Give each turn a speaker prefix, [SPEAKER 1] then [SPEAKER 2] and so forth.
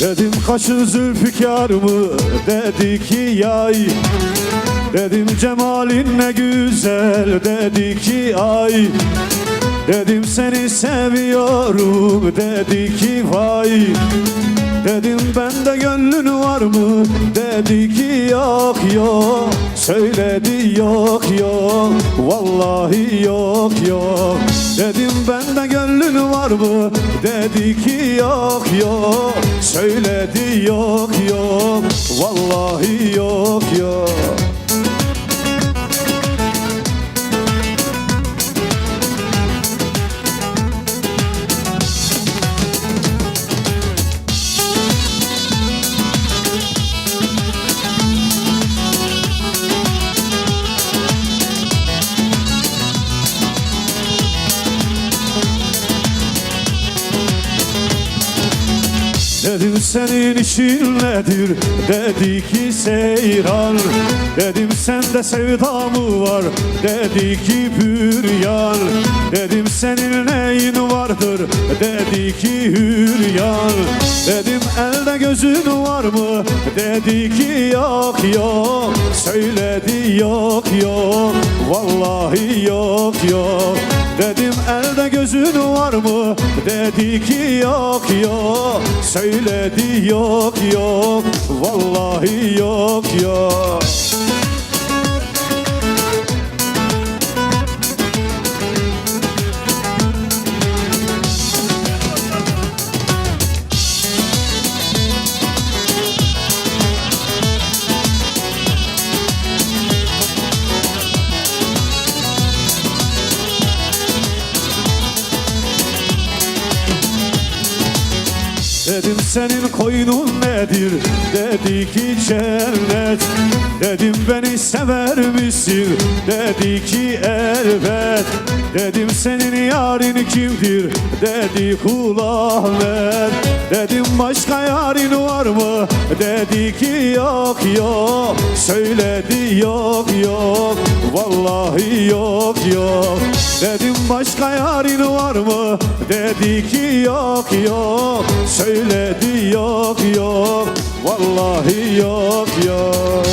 [SPEAKER 1] Dedim kaşın zülfikar mı? Dedi ki yay. Dedim cemalin ne güzel dedi ki ay. Dedim seni seviyorum dedi ki vay. Dedim bende gönlün var mı? Dedi ki yok yok. Söyledi yok yok vallahi yok yok. Dedim bende gönlün var mı? Dedi ki yok yok. Söyledi yok yok. Vallahi yok Dedim senin işin nedir dedi ki seyran. Dedim sende sevda mı var dedi ki büryan. Dedim senin neyin vardır dedi ki hüryan. Dedim elde gözün var mı dedi ki yok yok. Söyledi yok yok. Vallahi yok yok Dedim elde gözün var mı? Dedi ki yok yok. Söyledi yok yok. Vallahi yok yok Dedim senin koynun nedir? Dedi ki cennet. Dedim beni sever misin? Dedi ki elbet. Dedim senin yarın kimdir? Dedi kul Ahmet Dedim başka yarın var mı? Dedi ki yok yok. Söyledi yok yok. Vallahi yok yok. Dedim başka yarın var mı dedi ki yok yok. Söyledi yok yok. Vallahi yok yok